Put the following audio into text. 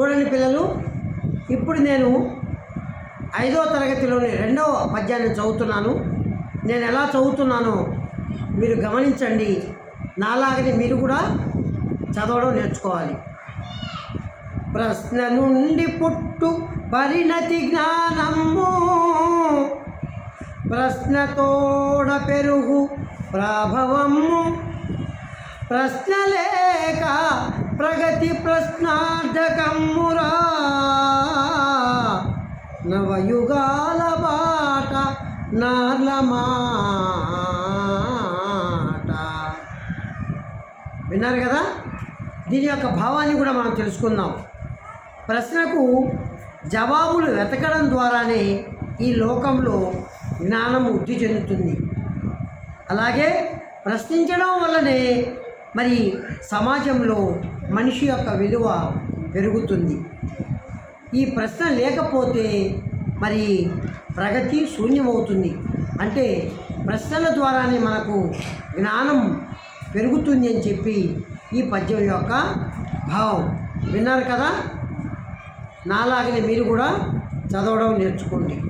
చూడండి పిల్లలు ఇప్పుడు నేను ఐదవ తరగతిలోని రెండవ పద్యాన్ని చదువుతున్నాను. నేను ఎలా చదువుతున్నానో మీరు గమనించండి. నాలాగని మీరు కూడా చదవడం నేర్చుకోవాలి. ప్రశ్న నుండి పుట్టు పరిణతి జ్ఞానము. ప్రశ్నతోడ పెరుగు ప్రాభవము. ప్రశ్న లేక ప్రగతి ప్రశ్నార్థకమ్మురా నవయుగాల బాట నార్లమాట విన్నారు కదా? దీని యొక్క భావాన్ని కూడా మనం తెలుసుకుందాం. ప్రశ్నకు జవాబులు వెతకడం ద్వారానే ఈ లోకంలో జ్ఞానం వృద్ధి చెందుతుంది. అలాగే ప్రశ్నించడం వల్లనే మరి సమాజంలో మనిషి యొక్క విలువ పెరుగుతుంది. ఈ ప్రశ్న లేకపోతే మరి ప్రగతి శూన్యమవుతుంది. అంటే ప్రశ్నల ద్వారానే మనకు జ్ఞానం పెరుగుతుంది అని చెప్పి ఈ పద్యం యొక్క భావం. విన్నారు కదా? నాలాగనే మీరు కూడా చదవడం నేర్చుకోండి.